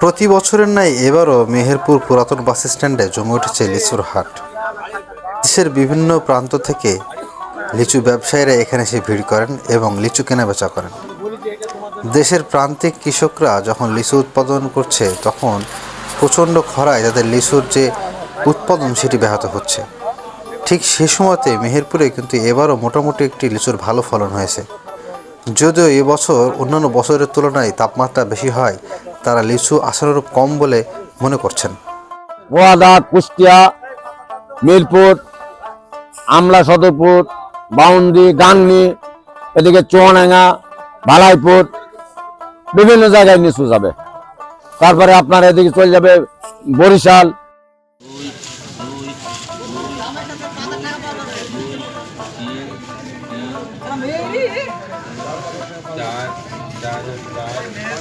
প্রতি বছরের ন্যায় এবারও মেহেরপুর পুরাতন বাস স্ট্যান্ডে জমে উঠেছে লিচুর হাট। দেশের বিভিন্ন প্রান্ত থেকে লিচু ব্যবসায়ীরা এখানে এসে ভিড় করেন এবং লিচু কেনা বেচা করেন। দেশের প্রান্তিক কৃষকরা যখন লিচু উৎপাদন করছে, তখন প্রচণ্ড খরায় তাদের লিচুর যে উৎপাদন সেটি ব্যাহত হচ্ছে। ঠিক সে সময়তে মেহেরপুরে কিন্তু এবারও মোটামুটি একটি লিচুর ভালো ফলন হয়েছে। যদিও এবছর অন্যান্য বছরের তুলনায় তাপমাত্রা বেশি হয়, তারা লিচু আশানুরূপ কম বলে মনে করছেন। ওয়াদা, কুষ্টিয়া, মিরপুর, আমলা সদরপুর, বাউন্ডি, গাংনি, এদিকে চুয়াডাঙ্গা ভালাইপুর বিভিন্ন জায়গায় নিচু যাবে। তারপরে আপনার এদিকে চলে যাবে বরিশাল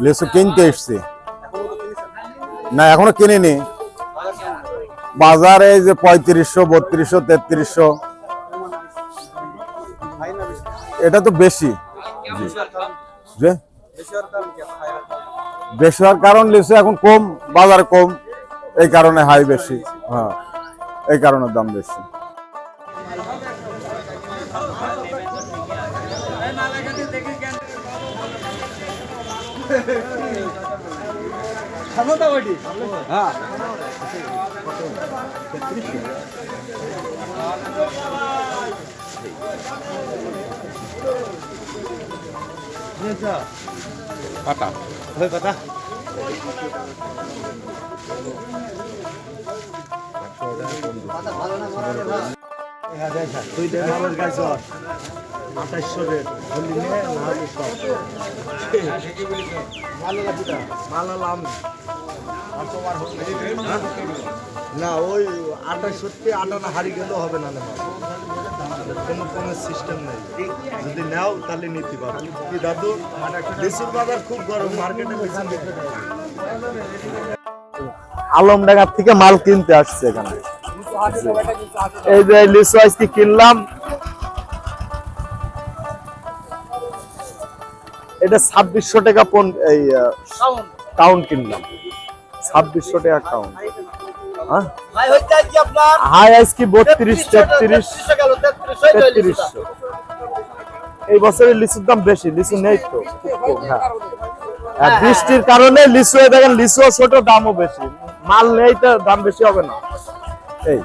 লিচু কিনতে এসছি। না, এখনও কিনিনি। বাজারে যে পঁয়ত্রিশশো, বত্রিশশো, তেত্রিশশো। এটা তো বেশি। যে? বেশি হওয়ার কারণ লিচু এখন কম, বাজারে কম। এই কারণে হাই বেশি। হ্যাঁ এই কারণে দাম বেশি। পাতা তুই দেখ আমার গাছ। আঠাইশশো রেট বললি নে না হলে সব মালালাম না ওই আঠাইশোতে আটানা হারি গেলেও হবে না কোনো কোনো সিস্টেম নেই। যদি নাও তাহলে নিতে পারো। কি দাদু? লিচুর বাজার খুব গরম মার্কেটে বেশি আলমডাঙ্গার থেকে মাল কিনতে আসছে এখানে। এই যে লিচু আজকে কিনলাম। এটা ছাব্বিশশো টাকা পন এই কাউন্ট কিনলাম। ছাব্বিশশো টাকা কাউন্ট হ্যাঁ? হাই আজকে বত্রিশ তেত্রিশ? তেত্রিশশো এই বছরের লিচুর দাম বেশি লিচু নেই তো হ্যাঁ। আর বৃষ্টির কারণে লিচু দেখেন লিচুও ছোট দামও বেশি। মাল নেই তো দাম বেশি হবে না। এই।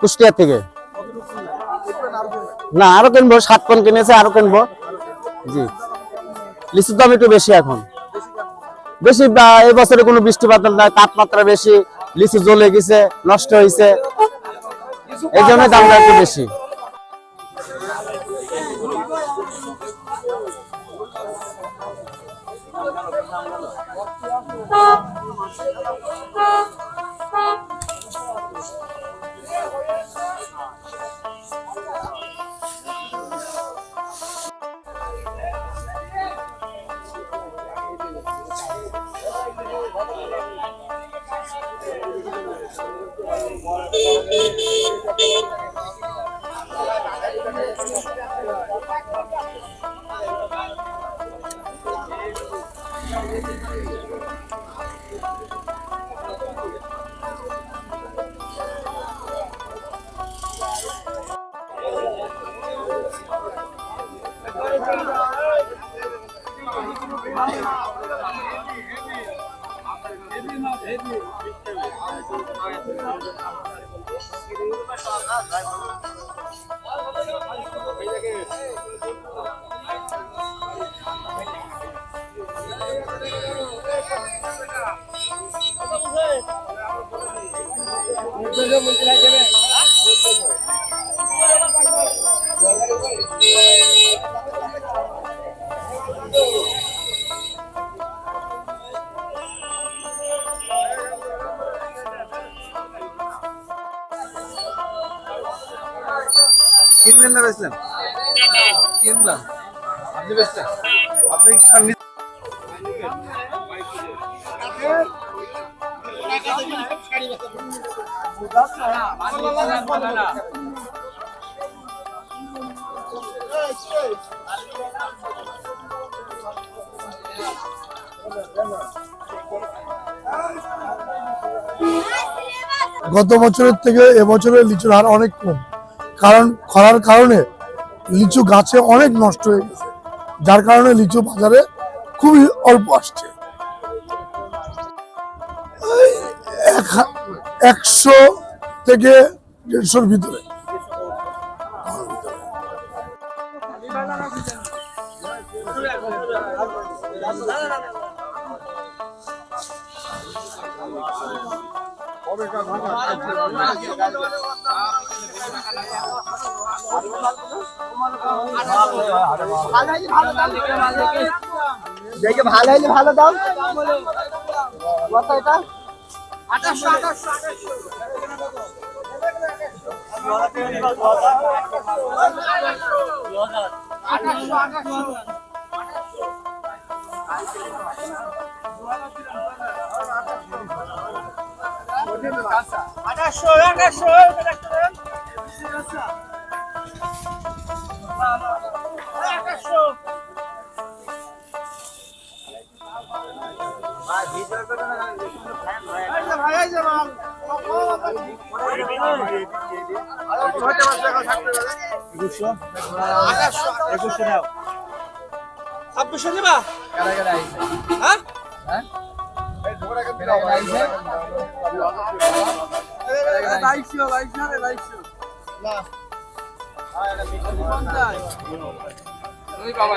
কুষ্টিয়া থেকে? না, আরও কিনবো, সাত পন কিনেছে, আরও কিনবো। জি। লিচুর দাম একটু বেশি এখন। বেশি বা, এই বছরে কোনো বৃষ্টিপাত নাই, তাপমাত্রা বেশি, লিচু জ্বলে গেছে, নষ্ট হয়েছে এই জন্য দামটা একটু বেশি। কিনলেন না বেচলেন? কিনলাম। আপনি আপনি গত বছরের থেকে এবছরে লিচুর হার অনেক কম। কারণ, খরার কারণে লিচু গাছে অনেক নষ্ট হয়ে গেছে। যার কারণে লিচু বাজারে খুবই অল্প আসছে। এক একশো থেকে দেড়শোর ভিতরে। ভালো ভালো দাও। কত এটা। আঠাশশো আঠাশশো আঠাশশো। একুশশো একুশশো নাও ছাব্বিশশো নেবা হ্যাঁ বাইশশো বাইশশো রে বাইশশো না বাবা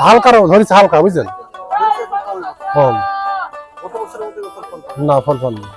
হালকা ধরেছে হালকা বুঝছেন কম না ফল ফল না।